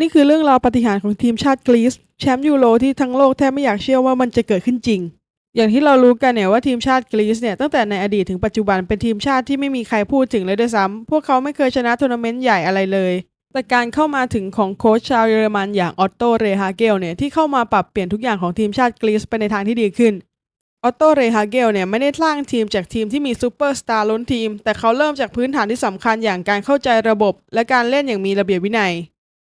นี่คือเรื่องราวปฏิหารของทีมชาติกรีซแชมป์ยูโรที่ทั้งโลกแทบไม่อยากเชื่อว่ามันจะเกิดขึ้นจริง อย่างที่เรารู้กันเนี่ยว่าทีมชาติกรีซเนี่ยตั้งแต่ในอดีตถึงปัจจุบันเป็นทีมชาติที่ไม่มีใครพูดถึงเลยด้วยซ้ำพวกเขาไม่เคยชนะทัวร์นาเมนต์ใหญ่อะไรเลย แต่การเข้ามาถึงของโค้ชชาวเยอรมันอย่างออตโต เรฮาเกลเนี่ยที่เข้ามาปรับเปลี่ยนทุกอย่างของทีมชาติกรีซไปในทางที่ดีขึ้นออตโต เรฮาเกลเนี่ยไม่ได้สร้างทีมจากทีมที่มีซูเปอร์สตาร์ล้นทีม แต่เขาเริ่มจากพื้นฐานที่สำคัญอย่างการเข้าใจระบบ และการเล่นอย่างมีระเบียบวินัย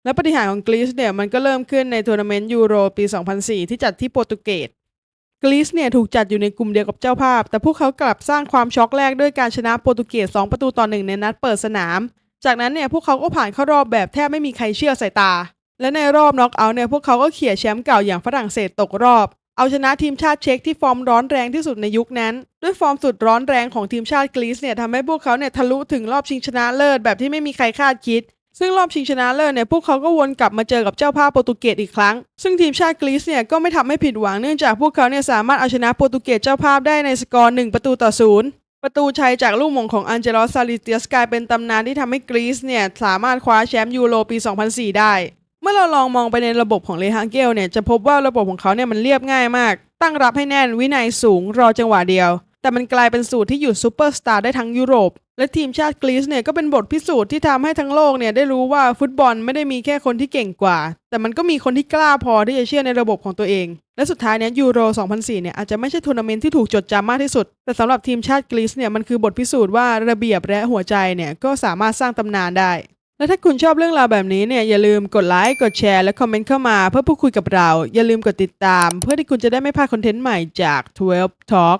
และปฏิหารย์ของกรีซเนี่ยมันก็เริ่มขึ้นในทัวร์นาเมนต์ยูโรปี 2004 ที่จัดที่โปรตุเกสกรีซเนี่ยถูกจัดอยู่ในกลุ่มเดียวกับเจ้าภาพ แต่พวกเขากลับสร้างความช็อกแรกด้วยการชนะโปรตุเกส 2 ประตูต่อหนึ่งในนัดเปิดสนาม จากนั้นเนี่ยพวกเขาก็ผ่านเข้ารอบแบบแทบไม่มีใครเชื่อสายตา และในรอบน็อกเอาท์เนี่ยพวกเขาก็เขี่ยแชมป์เก่าอย่างฝรั่งเศสตกรอบ เอาชนะทีมชาติเช็กที่ฟอร์มร้อนแรงที่สุดในยุคนั้น ด้วยฟอร์มสุดร้อนแรงของทีมชาติกรีซเนี่ยทำให้พวกเขาเนี่ยทะลุถึงรอบชิงชนะเลิศแบบที่ไม่มีใครคาดคิด ซึ่งรอบชิงชนะเลิศเนี่ยพวกเขาก็วนกลับมาเจอกับเจ้าภาพโปรตุเกสอีกครั้ง ซึ่งทีมชาติกรีซเนี่ยก็ไม่ทำให้ผิดหวังเนื่องจากพวกเขาเนี่ยสามารถเอาชนะโปรตุเกสเจ้าภาพได้ในสกอร์1ประตูต่อศูนย์ประตูชัยจากลูกมงของอันเจลอสซาลิเตียสกลายเป็นตำนานที่ทำให้กรีซเนี่ยสามารถคว้าแชมป์ยูโรปี 2004 ได้ เมื่อเราลองมองไปในระบบของเลฮังเกลเนี่ยจะพบว่าระบบของเขาเนี่ยมันเรียบง่ายมาก ตั้งรับให้แน่นวินัยสูงรอจังหวะเดียว แต่มันกลายเป็นสูตรที่หยุดซูเปอร์สตาร์ได้ทั้งยุโรป และทีมชาติกรีซเนี่ยก็เป็นบทพิสูจน์ที่ทำให้ทั้งโลกเนี่ยได้รู้ว่าฟุตบอลไม่ได้มีแค่คนที่เก่งกว่า แต่มันก็มีคนที่กล้าพอที่จะเชื่อในระบบของตัวเอง และสุดท้ายเนี่ยยูโร 2004 เนี่ยอาจจะไม่ใช่ทัวร์นาเมนต์ที่ถูกจดจำมากที่สุด แต่สำหรับทีมชาติกรีซเนี่ยมันคือบทพิสูจน์ว่าระเบียบและหัวใจเนี่ยก็สามารถสร้างตำนานได้และถ้าคุณชอบเรื่องราวแบบนี้เนี่ยอย่าลืมกดไลค์กดแชร์และคอมเมนต์เข้ามาเพื่อพูดคุยกับเรา อย่าลืมกดติดตาม เพื่อที่คุณจะได้ไม่พลาดคอนเทนต์ใหม่จาก 12 Talk